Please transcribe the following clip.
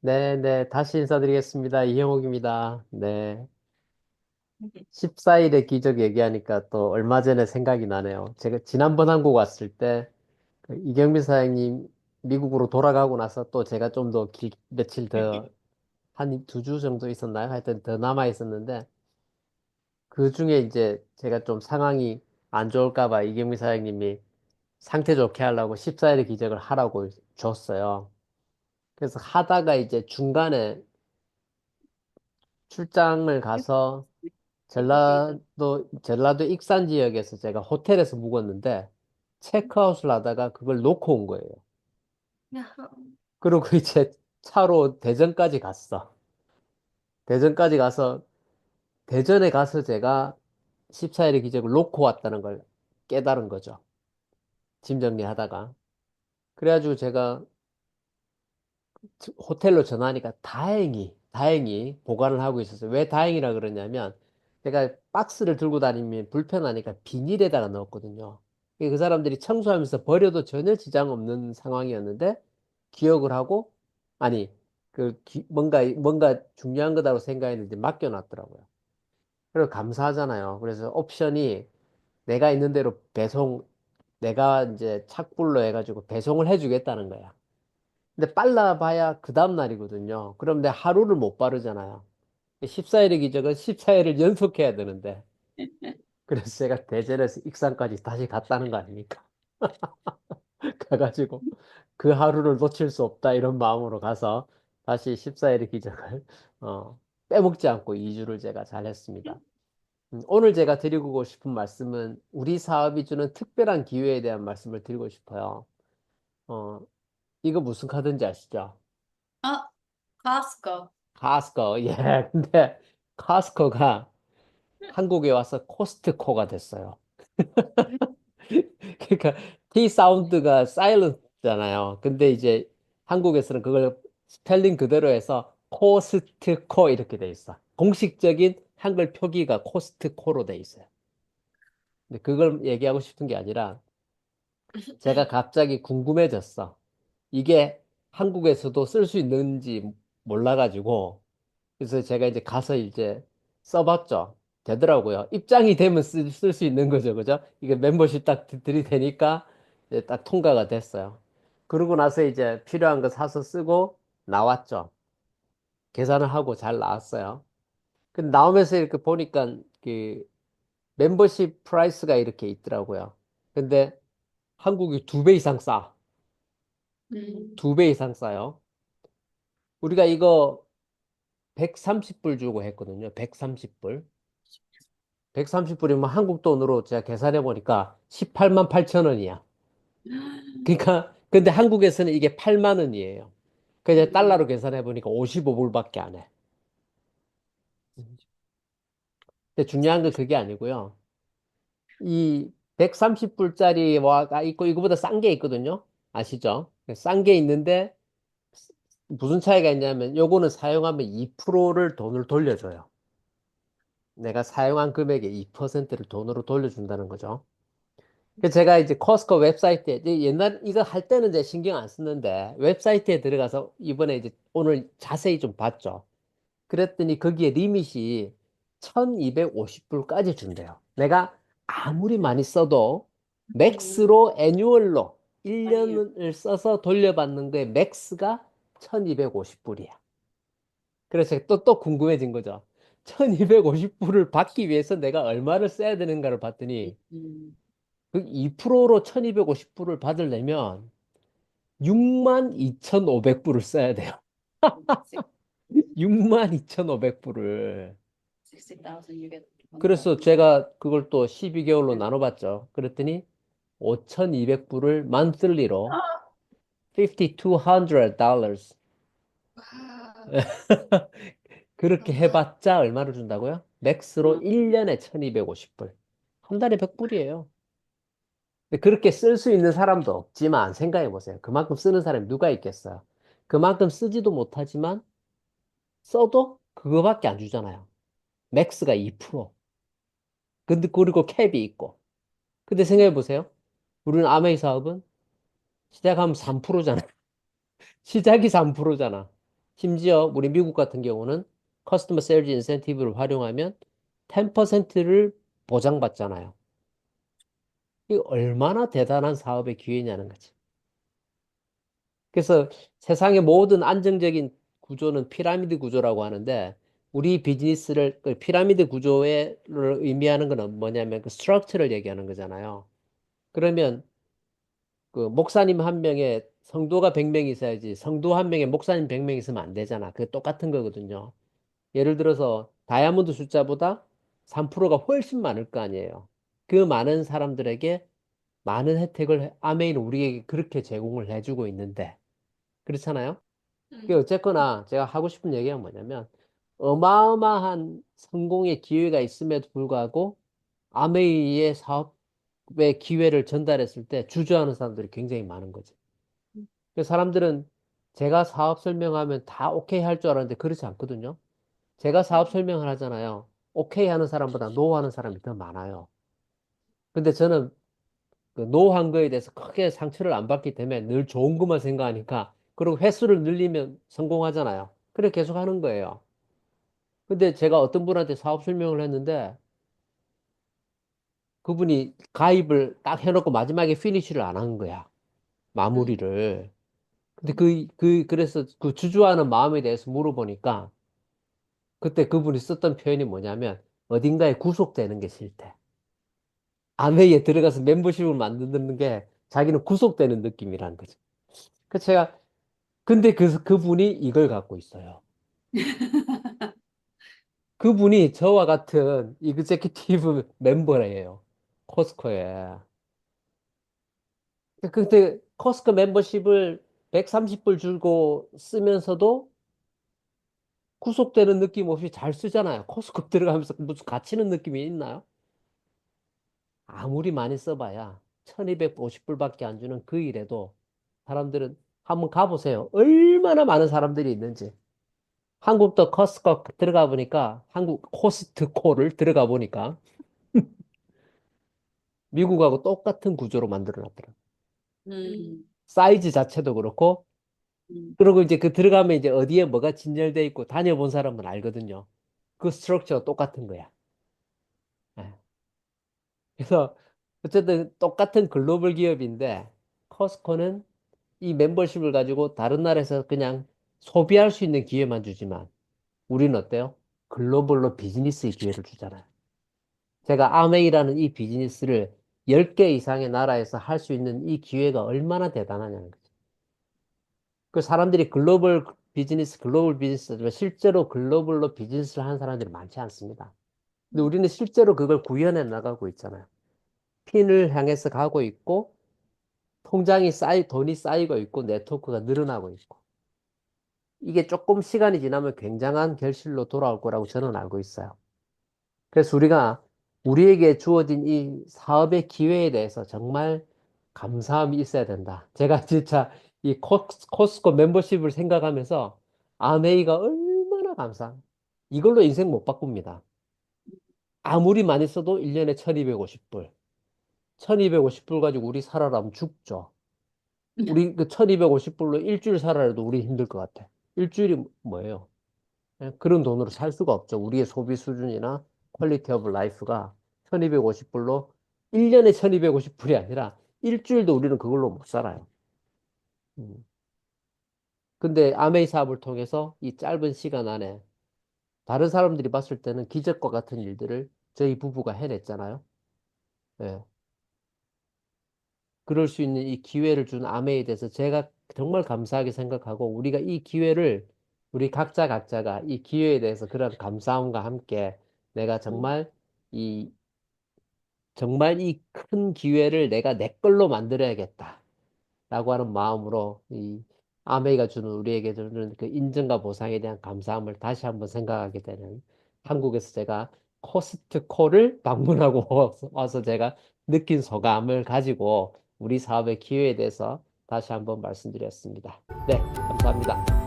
네, 네. 다시 인사드리겠습니다. 이형욱입니다. 네. 14일의 기적 얘기하니까 또 얼마 전에 생각이 나네요. 제가 지난번 한국 왔을 때, 그 이경민 사장님 미국으로 돌아가고 나서 또 제가 좀 더 길, 며칠 더, 한 두 주 정도 있었나요? 하여튼 더 남아 있었는데, 그 중에 이제 제가 좀 상황이 안 좋을까 봐 이경민 사장님이 상태 좋게 하려고 14일의 기적을 하라고 줬어요. 그래서 하다가 이제 중간에 출장을 가서 전라도, 전라도 익산 지역에서 제가 호텔에서 묵었는데 체크아웃을 하다가 그걸 놓고 온 거예요. 그리고 이제 차로 대전까지 갔어. 대전까지 가서 대전에 가서 제가 14일의 기적을 놓고 왔다는 걸 깨달은 거죠. 짐 정리하다가. 그래가지고 제가 호텔로 전화하니까 다행히, 다행히 보관을 하고 있었어요. 왜 다행이라 그러냐면 제가 박스를 들고 다니면 불편하니까 비닐에다가 넣었거든요. 그 사람들이 청소하면서 버려도 전혀 지장 없는 상황이었는데 기억을 하고 아니 그 기- 뭔가 뭔가 중요한 거다고 생각했는데 맡겨놨더라고요. 그리고 감사하잖아요. 그래서 옵션이 내가 있는 대로 배송 내가 이제 착불로 해가지고 배송을 해주겠다는 거야. 근데 빨라봐야 그 다음 날이거든요. 그럼 내 하루를 못 빠르잖아요. 14일의 기적은 14일을 연속해야 되는데. 그래서 제가 대전에서 익산까지 다시 갔다는 거 아닙니까? 가가지고 그 하루를 놓칠 수 없다 이런 마음으로 가서 다시 14일의 기적을 어, 빼먹지 않고 2주를 제가 잘 했습니다. 음, 오늘 제가 드리고 싶은 말씀은 우리 사업이 주는 특별한 기회에 대한 말씀을 드리고 싶어요. 어, 이거 무슨 카드인지 아시죠? 아, Costco. 카스코, 예. 근데 카스코가 한국에 와서 코스트코가 됐어요. 그러니까 T 사운드가 사일런트잖아요. 근데 이제 한국에서는 그걸 스펠링 그대로 해서 코스트코 이렇게 돼 있어. 공식적인 한글 표기가 코스트코로 돼 있어요. 근데 그걸 얘기하고 싶은 게 아니라 제가 갑자기 궁금해졌어. 이게 한국에서도 쓸 수 있는지 몰라가지고 그래서 제가 이제 가서 이제 써봤죠. 되더라고요. 입장이 되면 쓸 수 있는 거죠. 그죠? 이게 멤버십 딱 들이대니까 이제 딱 통과가 됐어요. 그러고 나서 이제 필요한 거 사서 쓰고 나왔죠. 계산을 하고 잘 나왔어요. 근데 나오면서 이렇게 보니까 그 멤버십 프라이스가 이렇게 있더라고요. 근데 한국이 두 배 이상 싸. 음. 두 배 이상 싸요. 우리가 이거 130불 주고 했거든요. 130불. 130불이면 한국 돈으로 제가 계산해 보니까 18만 8천 원이야. 그러니까 근데 한국에서는 이게 8만 원이에요. 그래서 달러로 계산해 보니까 55불밖에 안 해. 근데 중요한 건 그게 아니고요. 이 130불짜리가 있고 이거보다 싼 게 있거든요. 아시죠? 싼 게 있는데 무슨 차이가 있냐면 요거는 사용하면 2%를 돈을 돌려줘요. 내가 사용한 금액의 2%를 돈으로 돌려준다는 거죠. 제가 이제 코스코 웹사이트에 옛날 이거 할 때는 이제 신경 안 썼는데 웹사이트에 들어가서 이번에 이제 오늘 자세히 좀 봤죠. 그랬더니 거기에 리밋이 1250불까지 준대요. 내가 아무리 많이 써도 맥스로 애뉴얼로 1년을 써서 돌려받는 거에 맥스가 1250불이야. 그래서 또, 또 궁금해진 거죠. 1250불을 받기 위해서 내가 얼마를 써야 되는가를 봤더니 음. 그 2%로 1250불을 받으려면 62,500불을 써야 돼요. 62,500불을. 60,000 you get. 그래서 제가 그걸 또 12개월로 나눠봤죠. 그랬더니 5,200불을 monthly로 5,200 dollars 그렇게 해봤자 얼마를 준다고요? 맥스로 1년에 1,250불. 한 달에 100불이에요. 그렇게 쓸 수 있는 사람도 없지만 생각해 보세요. 그만큼 쓰는 사람이 누가 있겠어요? 그만큼 쓰지도 못하지만 써도 그거밖에 안 주잖아요. 맥스가 2%. 근데 그리고 캡이 있고. 근데 생각해 보세요. 우리는 아메이 사업은 시작하면 3%잖아. 시작이 3%잖아. 심지어 우리 미국 같은 경우는 커스터머 세일즈 인센티브를 활용하면 10%를 보장받잖아요. 이 얼마나 대단한 사업의 기회냐는 거지. 그래서 세상의 모든 안정적인 구조는 피라미드 구조라고 하는데 우리 비즈니스를 그 피라미드 구조를 의미하는 것은 뭐냐면 그 스트럭처를 얘기하는 거잖아요. 그러면 그 목사님 한 명에 성도가 100명 있어야지 성도 한 명에 목사님 100명 있으면 안 되잖아. 그게 똑같은 거거든요. 예를 들어서 다이아몬드 숫자보다 3%가 훨씬 많을 거 아니에요. 그 많은 사람들에게 많은 혜택을 아메이는 우리에게 그렇게 제공을 해주고 있는데 그렇잖아요. 그 음. 어쨌거나 제가 하고 싶은 얘기가 뭐냐면 어마어마한 성공의 기회가 있음에도 불구하고 아메이의 사업 의 기회를 전달했을 때 주저하는 사람들이 굉장히 많은 거죠. 그 사람들은 제가 사업 설명하면 다 오케이 할 줄 알았는데 그렇지 않거든요. 제가 사업 설명을 하잖아요. 오케이 하는 사람보다 노 하는 사람이 더 많아요. 근데 저는 그노한 거에 대해서 크게 상처를 안 받기 때문에 늘 좋은 것만 생각하니까 그리고 횟수를 늘리면 성공하잖아요. 그래 계속 하는 거예요. 근데 제가 어떤 분한테 사업 설명을 했는데 그분이 가입을 딱 해놓고 마지막에 피니쉬를 안 한 거야. 마무리를. 근데 그, 그, 그래서 그 주주하는 마음에 대해서 물어보니까 그때 그분이 썼던 표현이 뭐냐면 어딘가에 구속되는 게 싫대. 아메이에 들어가서 멤버십을 만드는 게 자기는 구속되는 느낌이라는 거죠. 그 제가 근데 그 그분이 이걸 갖고 있어요. 그분이 저와 같은 이그제큐티브 멤버예요. 코스코에. 근데 코스코 멤버십을 130불 주고 쓰면서도 구속되는 느낌 없이 잘 쓰잖아요. 코스코 들어가면서 무슨 갇히는 느낌이 있나요? 아무리 많이 써봐야 1250불밖에 안 주는 그 일에도 사람들은 한번 가보세요. 얼마나 많은 사람들이 있는지. 한국도 커스코 들어가 보니까 한국 코스트코를 들어가 보니까 미국하고 똑같은 구조로 만들어 놨더라고요. 음. 사이즈 자체도 그렇고 음. 그리고 이제 그 들어가면 이제 어디에 뭐가 진열돼 있고 다녀본 사람은 알거든요. 그 스트럭처가 똑같은 거야. 예. 그래서 어쨌든 똑같은 글로벌 기업인데 커스코는 이 멤버십을 가지고 다른 나라에서 그냥 소비할 수 있는 기회만 주지만 우리는 어때요? 글로벌로 비즈니스의 기회를 주잖아요. 제가 아메이라는 이 비즈니스를 10개 이상의 나라에서 할 수 있는 이 기회가 얼마나 대단하냐는 거죠. 그 사람들이 글로벌 비즈니스, 글로벌 비즈니스 실제로 글로벌로 비즈니스를 하는 사람들이 많지 않습니다. 근데 우리는 실제로 그걸 구현해 나가고 있잖아요. 핀을 향해서 가고 있고, 통장이 쌓이, 돈이 쌓이고 있고, 네트워크가 늘어나고 있고. 이게 조금 시간이 지나면 굉장한 결실로 돌아올 거라고 저는 알고 있어요. 그래서 우리가 우리에게 주어진 이 사업의 기회에 대해서 정말 감사함이 있어야 된다. 제가 진짜 이 코스- 코스코 멤버십을 생각하면서 아메이가 얼마나 감사. 이걸로 인생 못 바꿉니다. 아무리 많이 써도 1년에 1250불. 1250불 가지고 우리 살아라면 죽죠. 우리 그 1250불로 일주일 살아라도 우리 힘들 것 같아. 일주일이 뭐예요? 예, 그런 돈으로 살 수가 없죠. 우리의 소비 수준이나 퀄리티 오브 라이프가 1250불로 1년에 1250불이 아니라 일주일도 우리는 그걸로 못 살아요. 음. 근데 아메이 사업을 통해서 이 짧은 시간 안에 다른 사람들이 봤을 때는 기적과 같은 일들을 저희 부부가 해냈잖아요. 예. 그럴 수 있는 이 기회를 준 아메이에 대해서 제가 정말 감사하게 생각하고 우리가 이 기회를 우리 각자 각자가 이 기회에 대해서 그런 감사함과 함께 내가 정말 이 정말 이 큰 기회를 내가 내 걸로 만들어야겠다 라고 하는 마음으로 이 아메이가 주는 우리에게 주는 그 인정과 보상에 대한 감사함을 다시 한번 생각하게 되는 한국에서 제가 코스트코를 방문하고 와서- 제가 느낀 소감을 가지고 우리 사업의 기회에 대해서 다시 한번 말씀드렸습니다. 네, 감사합니다.